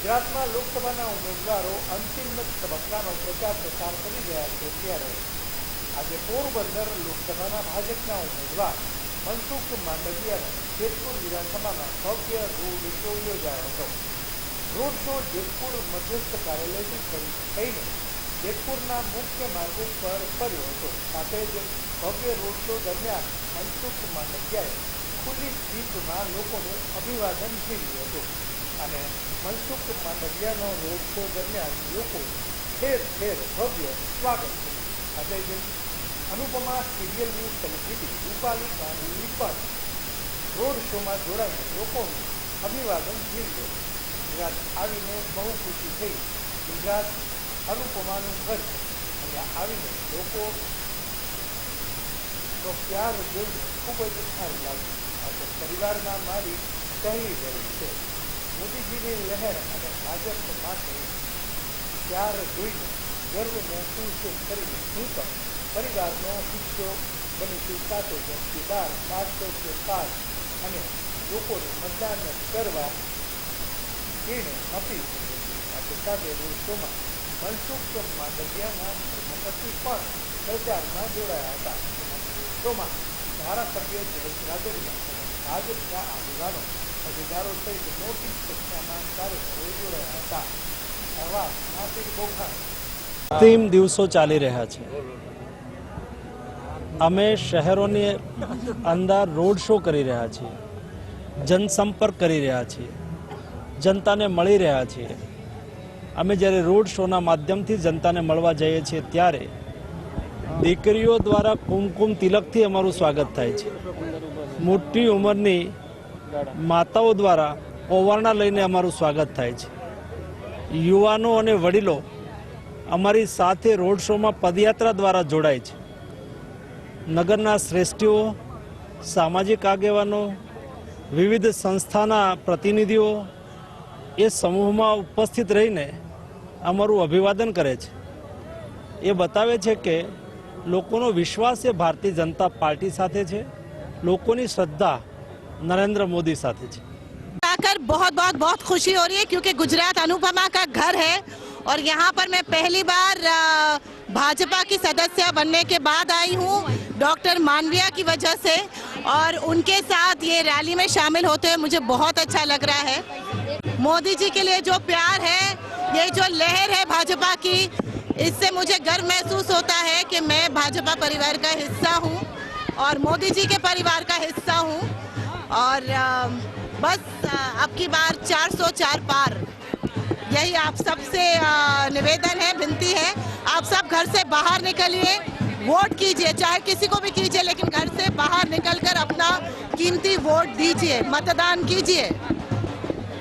ગુજરાતમાં લોકસભાના ઉમેદવારો અંતિમ તબક્કાનો પ્રચાર પ્રસાર કરી રહ્યા છે ત્યારે આજે પોરબંદર લોકસભાના ભાજપના ઉમેદવાર મનસુખ માંડવિયાનો જેતપુર વિધાનસભામાં ભવ્ય રોડ શો યોજાયો હતો. રોડ શો જેતપુર મધ્યસ્થ કાર્યાલયથી શરૂ થઈને જેતપુરના મુખ્ય માર્ગ પર ફર્યો હતો. સાથે જ ભવ્ય રોડ શો દરમિયાન મનસુખ માંડવિયાએ ખુલ્લી જીપમાં લોકોનું અભિવાદન ઝીલ્યું હતું. અને મનસુખ માંડવિયાનો રોડ શો દરમિયાન લોકો ઠેર ઠેર ભવ્ય સ્વાગત કર્યું અજય અનુપમા સિરિયલની સેલિબ્રિટી રૂપાલી ગાંધી પણ રોડ શોમાં જોડાઈને લોકોનું અભિવાદન ઝીલ્યું. ગુજરાત આવીને બહુ ખુશી થઈ. ગુજરાત અનુપમાનું ઘર અહીંયા આવીને લોકો તો પ્યાર જોઈને ખૂબ જ સારું લાગ્યું. આજે પરિવારમાં મારી પહેલી રહી છે. મોદીજીની લહેર અને ભાજપ માટે ત્યાર જોઈને ગર્વ મહેસૂસ કરીને હું પણ પરિવારનો હિસ્સો બનીશું સાથે વ્યક્તિ બાર પાંચસો કે પાંચ અને લોકોને મતદાન કરવા તેણે અપીલ કરી હતી. સાથે સાથે રોડ શોમાં મનસુખ માંડવિયાના ધર્મપતિ પણ પ્રચારમાં જોડાયા હતા. રોડ શોમાં ધારાસભ્ય જયેશ રાજડિયા અને ભાજપના આગેવાનો અધિકારો સહિત મોટી સંખ્યામાં કાર્યકરો જોડાયા હતા અહેવાલ નાસિર અંતિમ દિવસો ચાલી રહ્યા છે. અમે શહેરોની અંદર રોડ શો કરી રહ્યા છીએ. જનસંપર્ક કરી રહ્યા છીએ. જનતાને મળી રહ્યા છીએ. અમે જ્યારે રોડ શોના માધ્યમથી જનતાને મળવા જઈએ છીએ ત્યારે દીકરીઓ દ્વારા કુમકુમ તિલકથી અમારું સ્વાગત થાય છે. મોટી ઉંમરની માતાઓ દ્વારા ઓવારણા લઈને અમારું સ્વાગત થાય છે. યુવાનો અને વડીલો અમારી સાથે રોડ શોમાં પદયાત્રા દ્વારા જોડાય છે. નગરના શ્રેષ્ઠીઓ, સામાજિક આગેવાનો, વિવિધ સંસ્થાના પ્રતિનિધિઓ એ સમૂહમાં ઉપસ્થિત રહીને અમારું અભિવાદન કરે છે. એ બતાવે છે કે લોકોનો વિશ્વાસ એ ભારતીય જનતા પાર્ટી સાથે છે. લોકોની શ્રદ્ધા નરેન્દ્ર મોદી સાથે છે आकर बहुत बहुत बहुत खुशी हो रही है क्योंकि गुजरात अनुपमा का घर है और यहाँ पर मैं पहली बार अ, भाजपा की सदस्य बनने के बाद आई हूँ डॉक्टर मानविया की वजह से और उनके साथ ये रैली में शामिल होते हुए मुझे बहुत अच्छा लग रहा है मोदी जी के लिए जो प्यार है ये जो लहर है भाजपा की इससे मुझे गर्व महसूस होता है कि मैं भाजपा परिवार का हिस्सा हूँ और मोदी जी के परिवार का हिस्सा हूँ और बस आपकी बार 404 पार। यही आप सबसे निवेदन है, विनती है। आप सब घर से बाहर निकलिए, वोट कीजिए, चाहे किसी को भी कीजिए, लेकिन घर से बाहर निकलकर अपना कीमती वोट दीजिए, मतदान कीजिए।